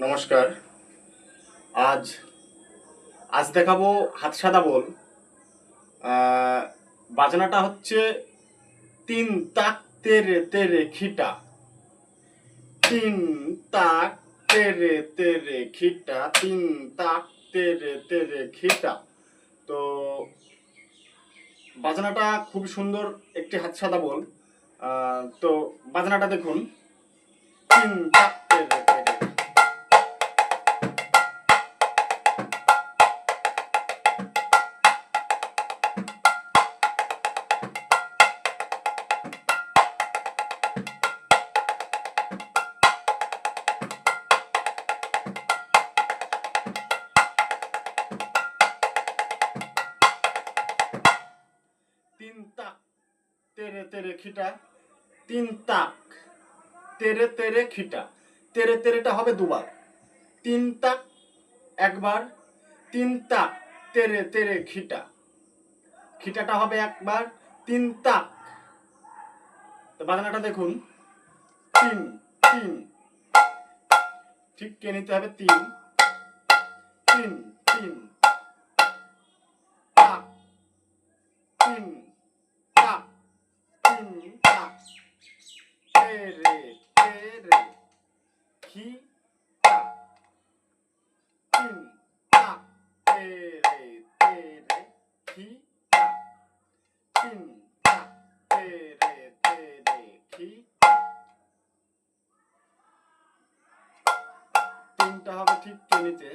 নমস্কার। আজ আজ দেখাবো হাত সাদা বল। বাজনাটা হচ্ছে তিন তাক তেরে তেরে খিটা। তিন তাক তেরে তেরে খিটা, তিন তাক তেরে তেরে খিটা। তো, বাজনাটা খুব সুন্দর একটি হাত সাদা বল। তো, বাজনাটা দেখুন। তিন তাক তেরে তেরে খিটা, তিন তাক। তেরে তেরে খিটা। তেরে তেরেটা হবে দুবার। তিন তাক, একবার। তিন তাক, তেরে তেরে খিটা। খিটাটা হবে একবার, তিন তাক। তো বাজনাটা দেখুন। তিন তিন। ঠিক কে নিতে হবে? তিন। তিন তিন। তাক তিন তাক তেরে তেরে খি তাক তিন তাক তেরে তেরে তাক। তিনটা হবে ঠিক টেনিতে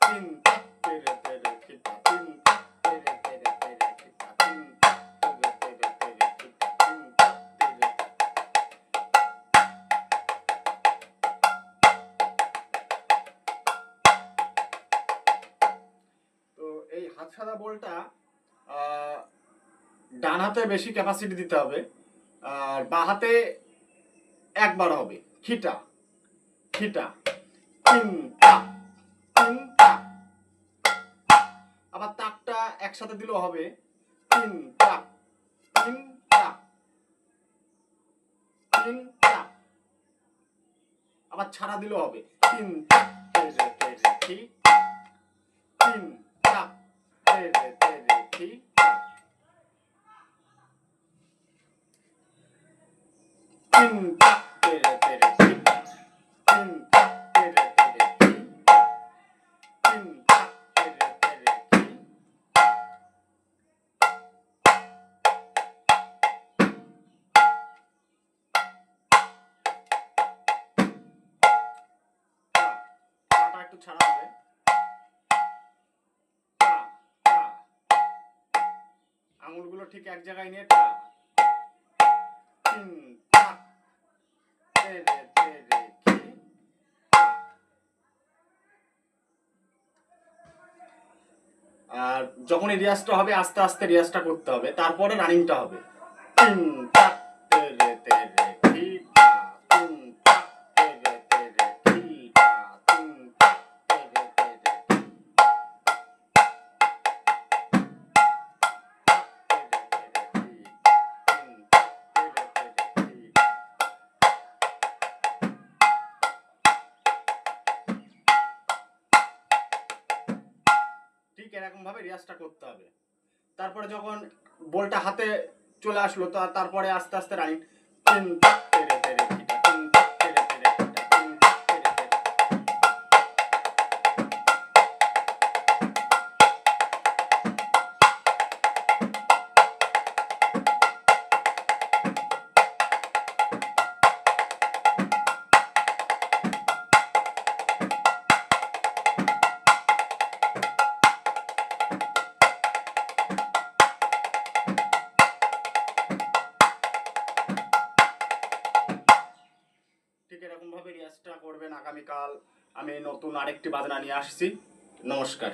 তিন হাত সাদা বলটা ডান হাতে বেশি ক্যাপাসিটি দিতে হবে, আর বা হাতে একবার হবে। খিটা খিটা আবার তাকটা একসাথে দিলেও হবে। তিন তাক তিন তাক তিন তাক আবার ছাড়া দিলেও হবে। তিন তিন তেরে তেরে খি তিন তাক তেরে তেরে খি তিন তাক তেরে তেরে খি তিন তাক তেরে তেরে খি পাটা একটু ছাড়া হবে। আঙুলগুলো ঠিক এক জায়গায় নিয়ে। আর যখন রিয়াজটা হবে, আস্তে আস্তে রিয়াজটা করতে হবে। তারপরে রানিংটা হবে। তিন ঠিক এরকম ভাবে রিয়াজটা করতে হবে। তারপরে যখন বলটা হাতে চলে আসলো তারপরে আস্তে আস্তে রানিং রিয়াজটা করবেন আগামীকাল আমি নতুন আরেকটি বাজনা নিয়ে আসছি। নমস্কার।